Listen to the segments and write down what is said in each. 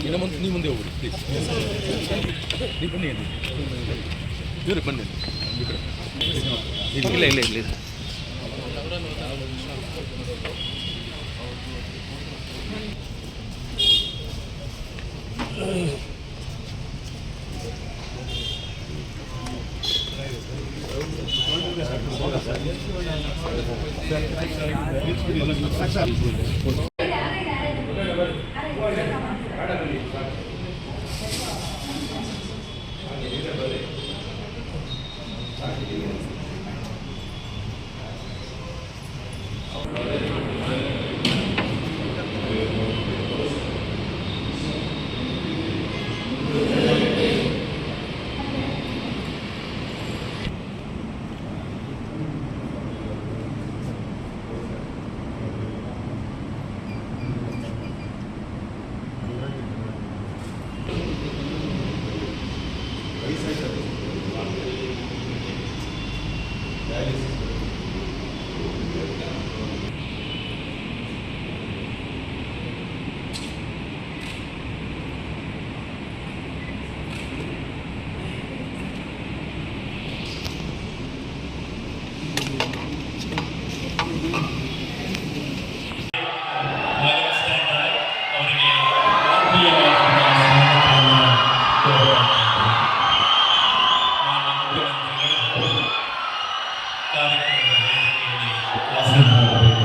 ಇನ್ನು ಮುಂದೆ ನೀವು ಮುಂದೆ ಹೋಗ್ಬಿಡಿ ಪ್ಲೀಸ್ ನೀವು ಬನ್ನಿ ಅಲ್ಲಿ. ಇವ್ರಿ ಬನ್ನಿ. ಇಲ್ಲ ಇಲ್ಲ ಇಲ್ಲ. ಇಲ್ಲ வசனம்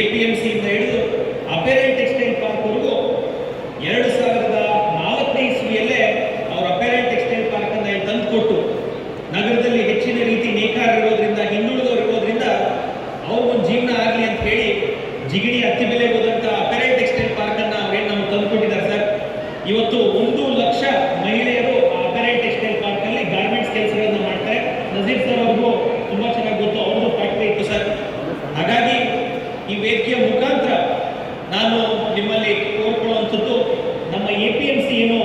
ಎ ಪಿ ಎಂ ಸಿಯಿಂದ ಹಿಡಿದು ಅಪೆರೆಂಟ್ ಟೆಕ್ಸ್ಟೈಲ್ ಪಾರ್ಕ್ವರೆಗೂ ಎರಡು ಸಾವಿರದ ನಾಲ್ಕನೇ ಇಸ್ವಿಯಲ್ಲೇ ಅವರು ಅಪೆರೆಂಟ್ ಟೆಕ್ಸ್ಟೈಲ್ ಪಾರ್ಕನ್ನು ತಂದುಕೊಟ್ಟು ನಗರದಲ್ಲಿ ಹೆಚ್ಚಿನ ರೀತಿ ನೇಕಾರ ಇರೋದ್ರಿಂದ, ಹಿಂದುಳಿದವರು ಇರೋದ್ರಿಂದ ಅವ್ರಿಗೊಂದು ಜೀವನ ಆಗಲಿ ಅಂತ ಹೇಳಿ ಜಿಗಿಣಿ ಹತ್ತಿ ಬೆಲೆ ಹೋದಂಥ ಅಪೆರೆಂಟ್ ಟೆಕ್ಸ್ಟೈಲ್ ಪಾರ್ಕನ್ನು ಅವ್ರೇನು ನಮ್ಗೆ ತಂದುಕೊಟ್ಟಿದ್ದಾರೆ ಸರ್? ಇವತ್ತು ಒಂದು ಲಕ್ಷ ಮಹಿಳೆಯರು ಆ ಅಪೆರೆಂಟ್ ಟೆಕ್ಸ್ಟೈಲ್ ಪಾರ್ಕಲ್ಲಿ ಗಾರ್ಮೆಂಟ್ಸ್ ಕೆಲಸಗಳನ್ನು ಮಾಡ್ತಾರೆ. ನಜೀರ್ ಸರ್ ಅವ್ರಿಗೂ ತುಂಬ ಚೆನ್ನಾಗಿ ಗೊತ್ತು ಅವ್ರದ್ದು ಫ್ಯಾಕ್ಟ್ರಿ ಇತ್ತು ಸರ್ ಹಾಗಾಗಿ ಈ ವೇದಿಕೆಯ ಮುಖಾಂತರ ನಾನು ನಿಮ್ಮಲ್ಲಿ ಕೋರ್ಕೊಳ್ಳುವಂಥದ್ದು ನಮ್ಮ ಎ ಪಿ ಎಂ ಸಿ ಏನು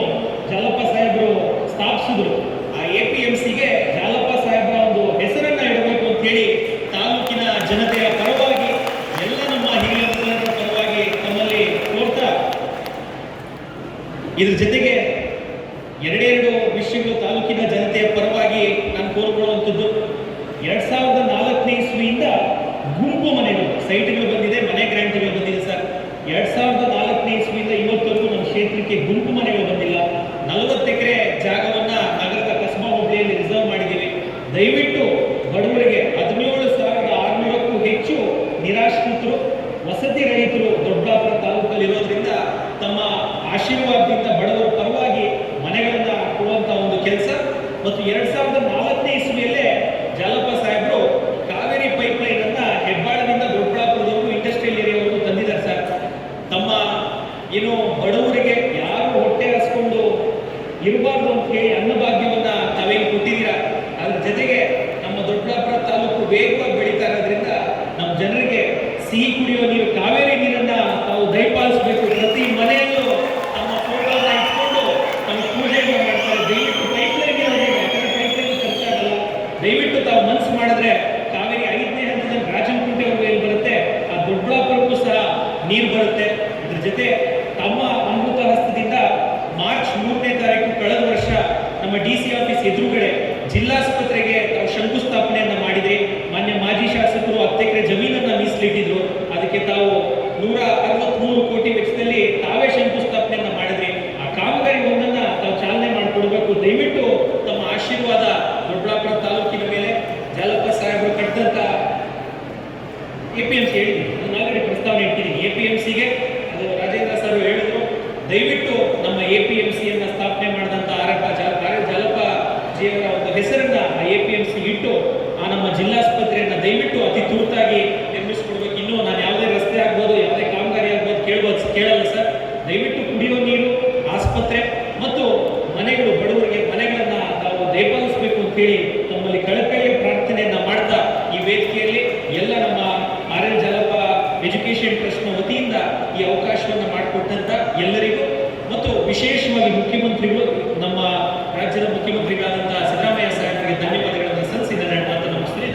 ಜಾಲಪ್ಪ ಸಾಹೇಬರು ಸ್ಥಾಪಿಸಿದ್ರು ಆ ಎ ಪಿ ಎಂ ಸಿಗೆ ಜಾಲಪ್ಪ ಸಾಹೇಬರ ಒಂದು ಹೆಸರನ್ನ ಇಡಬೇಕು ಅಂತ ಹೇಳಿ ತಾಲೂಕಿನ ಜನತೆಯ ಪರವಾಗಿ ಎಲ್ಲ ನಮ್ಮ ಹಿರಿಯ ಮುಖಂಡರ ಪರವಾಗಿ ತಮ್ಮಲ್ಲಿ ಕೋರ್ತಾ ಇದ್ರ ಜೊತೆಗೆ ಎರಡೆರಡು ವಿಷಯಗಳು ತಾಲೂಕಿನ ಜನತೆಯ ಪರವಾಗಿ ನಾನು ಕೋರ್ಕೊಳ್ಳುವಂಥದ್ದು ಎರಡ್ ಸಾವಿರದ ನಾಲ್ಕನೇ ಇಸ್ವಿಯಿಂದ ಗುಂಪು ಮನೆಗಳು, ಸೈಟ್ಗಳು ಬಂದಿದೆ, ಮನೆ ಗ್ರಾಂಟ್ಗಳು ಬಂದಿದೆ ಸರ್. ಎರಡ್ ಸಾವಿರದ ನಾಲ್ಕನೇ ಇಸ್ವಿಯಿಂದ ಇವತ್ತವರೆಗೂ ನಮ್ಮ ಕ್ಷೇತ್ರಕ್ಕೆ ಗುಂಪು ಮನೆಗಳು ಬಂದಿಲ್ಲ. ನಲವತ್ತು ಎಕರೆ ಜಾಗವನ್ನ ನಗರದ ಕಸ್ಬಾ ಹೋಬಳಿಯಲ್ಲಿ ರಿಸರ್ವ್ ಮಾಡಿದ್ದೀವಿ. ದಯವಿಟ್ಟು ಬಡವರಿಗೆ ಹದಿನೇಳು ಸಾವಿರದ ಆರುನೂರಕ್ಕೂ ಹೆಚ್ಚು ನಿರಾಶ್ರಿತರು, ವಸತಿ ರಹಿತರು ದೊಡ್ಡಾಪುರ ತಾಲೂಕಲ್ಲಿ ಇರೋದ್ರಿಂದ ತಮ್ಮ ಆಶೀರ್ವಾದದಿಂದ ನಮ್ಮ ಡಿ ಸಿ ಆಫೀಸ್ ಎದುರುಗಡೆ ಜಿಲ್ಲಾಸ್ಪತ್ರೆಗೆ ತಾವು ಶಂಕುಸ್ಥಾಪನೆಯನ್ನ ಮಾಡಿದ್ರಿ, ಮಾನ್ಯ ಮಾಜಿ ಶಾಸಕರು ಹತ್ತು ಎಕರೆ ಜಮೀನನ್ನ ಮೀಸಲಿಟ್ಟಿದ್ರು. ಅದಕ್ಕೆ ತಾವು ನೂರ ಅರವತ್ಮೂರು ಕೋಟಿ ವೆಚ್ಚದಲ್ಲಿ ತಾವೇ ಶಂಕುಸ್ಥಾಪನೆಯನ್ನ ಮಾಡಿದ್ರಿ. ಆ ಕಾಮಗಾರಿ ಒಂದನ್ನ ತಾವು ಚಾಲನೆ ಮಾಡಿಕೊಡ್ಬೇಕು. ದಯವಿಟ್ಟು ತಮ್ಮ ಆಶೀರ್ವಾದ ದೊಡ್ಡಬಳ್ಳಾಪುರ ತಾಲೂಕಿನ ಮೇಲೆ ಜಾಲಪ್ಪ ಸಾಹೇಬರು ಕಟ್ಟಿದಂತ ಎ ಪಿ ಎಂ ಸಿ ಹೇಳಿದ್ರು ಪ್ರಸ್ತಾವನೆ ಇಟ್ಟಿದ್ದೀನಿ. ಎ ಪಿ ಎಂ ಸಿಗೆ ಅದು ರಾಜೇಂದ್ರ ಸರ್ ಹೇಳಿದ್ರು. ದಯವಿಟ್ಟು ನಮ್ಮ ಎ ಪಿ ಎಂ ಸಿಯನ್ನು ಸ್ಥಾಪನೆ ಪಿ ಇಟ್ಟು ಆ ನಮ್ಮ ಜಿಲ್ಲಾಸ್ಪತ್ರೆಯನ್ನು ದಯವಿಟ್ಟು ಅತಿ ತುರ್ತಾಗಿ ನಿರ್ಮಿಸ್ಕೊಡ್ಬೇಕು. ಇನ್ನು ನಾನು ಯಾವುದೇ ರಸ್ತೆ ಆಗ್ಬೋದು, ಯಾವುದೇ ಕಾಮಗಾರಿ ಆಗ್ಬೋದು ಕೇಳ್ಬೋದು, ಕೇಳಲ್ಲ ಸರ್. ದಯವಿಟ್ಟು ಕುಡಿಯೋ ನೀರು, ಆಸ್ಪತ್ರೆ ಮತ್ತು ಮನೆಗಳು, ಬಡವರಿಗೆ ಮನೆಗಳನ್ನು ತಾವು ದಯಪಾಲಿಸಬೇಕು ಅಂತ ಹೇಳಿ ತಮ್ಮಲ್ಲಿ ಕಳಕಳಿಯ ಪ್ರಾರ್ಥನೆಯನ್ನು ಮಾಡ್ತಾ ಈ ವೇದಿಕೆಯಲ್ಲಿ ಎಲ್ಲ ನಮ್ಮ ಆರ್ ಎನ್ ಜಾಲಪ್ಪ ಎಜುಕೇಷನ್ ಟ್ರಸ್ಟ್ನ ವತಿಯಿಂದ ಈ ಅವಕಾಶವನ್ನು ಮಾಡಿಕೊಟ್ಟಂತ ಎಲ್ಲರಿಗೂ ಮತ್ತು ವಿಶೇಷವಾಗಿ ಮುಖ್ಯಮಂತ್ರಿಗಳು, ನಮ್ಮ ರಾಜ್ಯದ ಮುಖ್ಯಮಂತ್ರಿಗಳಾದಂಥ கண்டிப்பாக